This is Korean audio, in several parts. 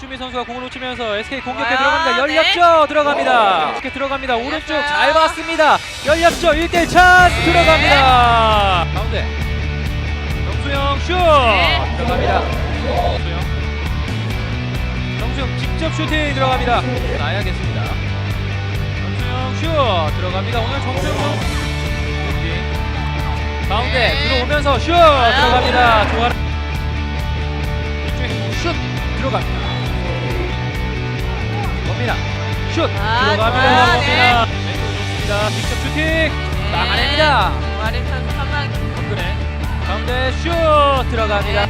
주미 선수가 공을 놓치면서 SK 공격에 와요. 들어갑니다. 네. 열렸죠? 들어갑니다. 이렇게 들어갑니다. 오른쪽 열렸어요. 잘 봤습니다. 열렸죠? 1대1 찬스 네. 들어갑니다. 가운데 정수영 슛 네. 들어갑니다. 정수영 정수영 직접 슈팅 들어갑니다. 나야겠습니다. 정수영 슛 들어갑니다. 오늘 정수영 선수. 가운데 네. 들어오면서 슛. 들어갑니다. 좋아. 슛 들어갑니다. 원민아 슛 아, 들어갑니다. 좋아요. 좋습니다. 직접 슈팅 막아냅니다. 마린 선수 한방 은근해 가운데 슛 들어갑니다.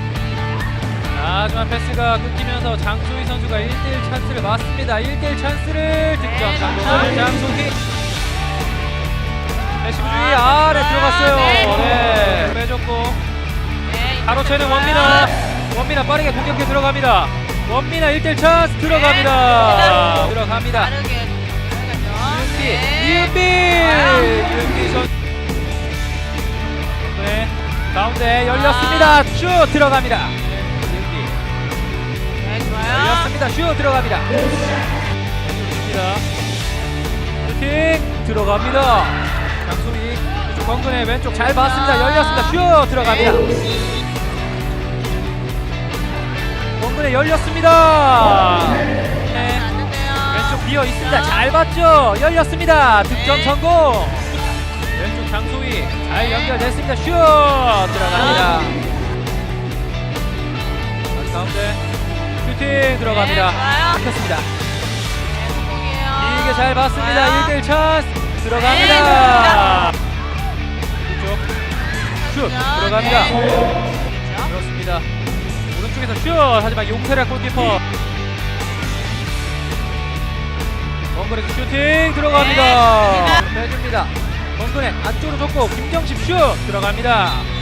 하지만 패스가 끊기면서 장소희 선수가 1대1 찬스를 맞습니다. 1대1 찬스를 득점 네, 감사합니다. 장소희 패시브 주의 아, 아래 네, 들어갔어요. 네. 네. 빼줬고 네, 가로채는 좋아요. 원민아 원민아 빠르게 공격해 들어갑니다. 원민아 1대1 찬스 들어갑니다. 네. 들어갑니다. 빠르게 들어가죠. 이은비 네. 이은비. 이은비 선 네. 가운데 열렸습니다. 슛 들어갑니다. 이은비 네, 좋아요. 열렸습니다. 슛 들어갑니다. 니다 슈팅 들어갑니다. 장소희 왼쪽 건근의 왼쪽 잘 봤습니다. 열렸습니다. 슛 들어갑니다. 건근에 열렸습니다. 네. 왼쪽 비어 있습니다. 잘 봤죠? 열렸습니다. 득점 성공. 왼쪽 장소희 잘 연결됐습니다. 슛 들어갑니다. 다시 가운데 슈팅 들어갑니다. 네. 막혔습니다. 네. 길게 잘 봤습니다. 좋아요. 1대1 찬스 네, 들어갑니다. 네. 들어갑니다. 그렇습니다. 오른쪽에서 슛 하지만 용세라 골키퍼 원근에서 슈팅 들어갑니다. 네, 빼줍니다. 원근에 안쪽으로 줬고 김정식 슛 들어갑니다.